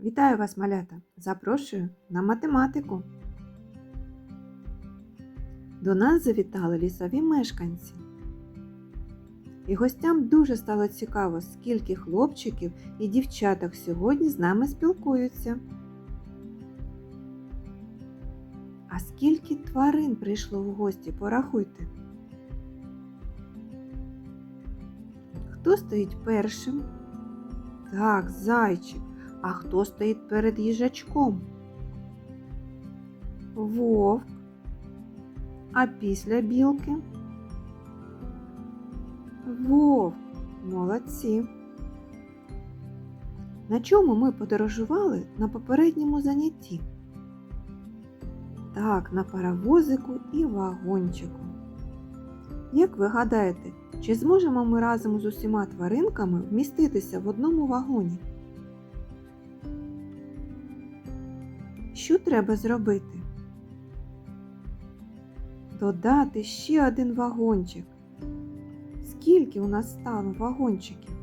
Вітаю вас, малята! Запрошую на математику. До нас завітали лісові мешканці. І гостям дуже стало цікаво, скільки хлопчиків і дівчаток сьогодні з нами спілкуються. А скільки тварин прийшло в гості, порахуйте. Хто стоїть першим? Так, зайчик. А хто стоїть перед їжачком? Вовк. А після білки? Вовк. Молодці. На чому ми подорожували на попередньому занятті? Так, на паровозику і вагончику. Як ви гадаєте, чи зможемо ми разом з усіма тваринками вміститися в одному вагоні? Що треба зробити? Додати ще один вагончик. Скільки у нас стало вагончиків?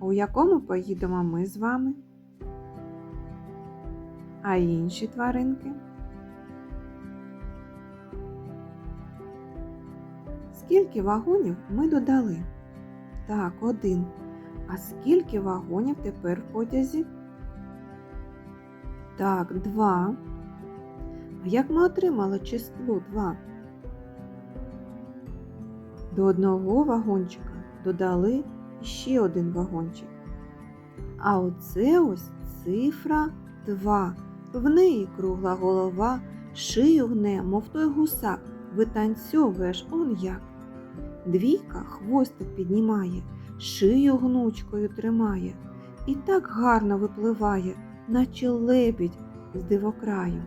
У якому поїдемо ми з вами? А інші тваринки? Скільки вагонів ми додали? Так, один. А скільки вагонів тепер в потязі? Так, два. А як ми отримали число 2? До одного вагончика додали ще один вагончик. А оце ось цифра 2. В неї кругла голова, шию гне, мов той гусак, витанцьовуєш он як. Двійка хвостик піднімає, шию гнучкою тримає і так гарно випливає, наче лебідь з дивокраю.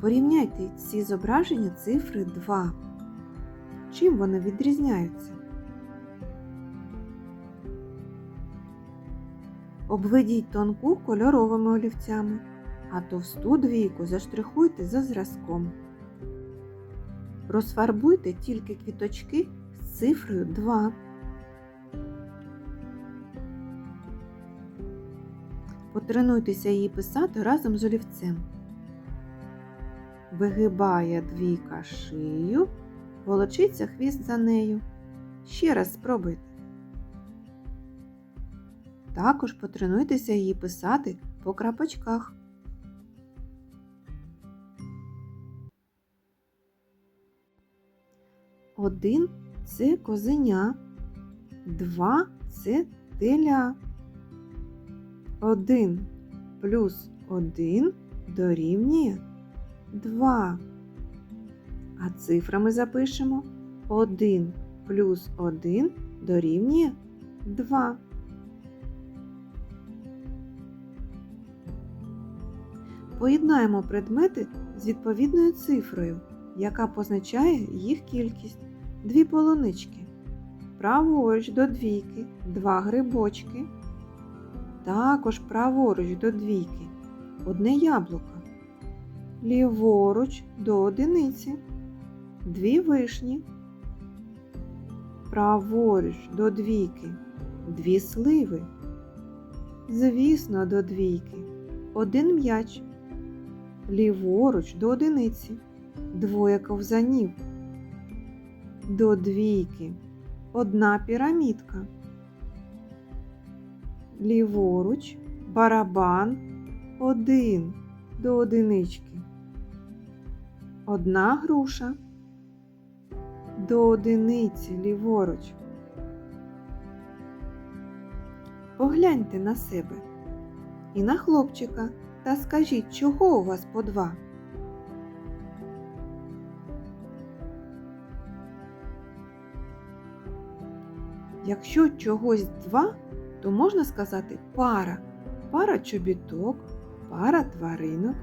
Порівняйте ці зображення цифри 2. Чим вони відрізняються? Обведіть тонку кольоровими олівцями, а товсту двійку заштрихуйте за зразком. Розфарбуйте тільки квіточки з цифрою 2. Потренуйтеся її писати разом з олівцем. Вигибає двійка шию, волочиться хвіст за нею. Ще раз спробуйте. Також потренуйтеся її писати по крапочках. Один це козеня, два це теля. Один плюс один дорівнює два. А цифрами запишемо 1 плюс 1 дорівнює 2. Поєднаємо предмети з відповідною цифрою, яка позначає їх кількість. Дві полунички. Праворуч до двійки, два грибочки. Також праворуч до двійки, одне яблуко. Ліворуч до одиниці, дві вишні. Праворуч до двійки, дві сливи. Звісно, до двійки, один м'яч. Ліворуч до одиниці, двоє ковзанів. До двійки, одна пірамідка. Ліворуч, барабан, один до одинички. Одна груша до одиниці ліворуч. Погляньте на себе і на хлопчика та скажіть, чого у вас по два? Якщо чогось два, то можна сказати пара. Пара чобіток, пара тваринок,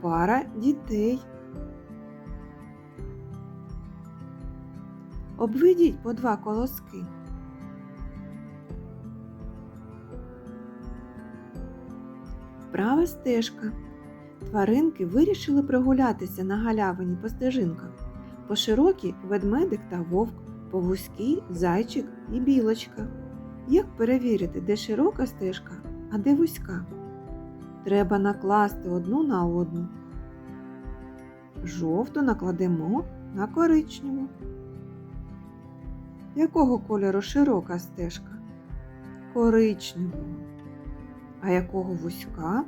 пара дітей. Обведіть по два колоски. Права стежка. Тваринки вирішили прогулятися на галявині по стежинках. По широкій ведмедик та вовк, по вузькій зайчик і білочка. Як перевірити, де широка стежка, а де вузька? Треба накласти одну на одну. Жовту накладемо на коричневу. Якого кольору широка стежка? Коричневого. А якого вузька?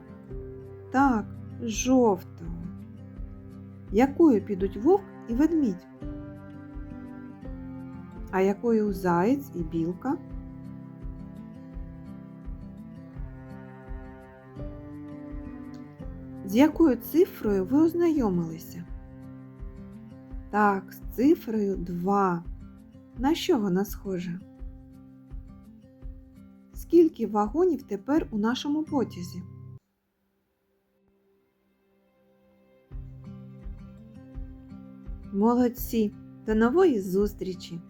Так, жовтого. Якою підуть вовк і ведмідь? А якою заєць і білка? З якою цифрою ви ознайомилися? Так, з цифрою 2. На що вона схожа? Скільки вагонів тепер у нашому потязі? Молодці! До нової зустрічі!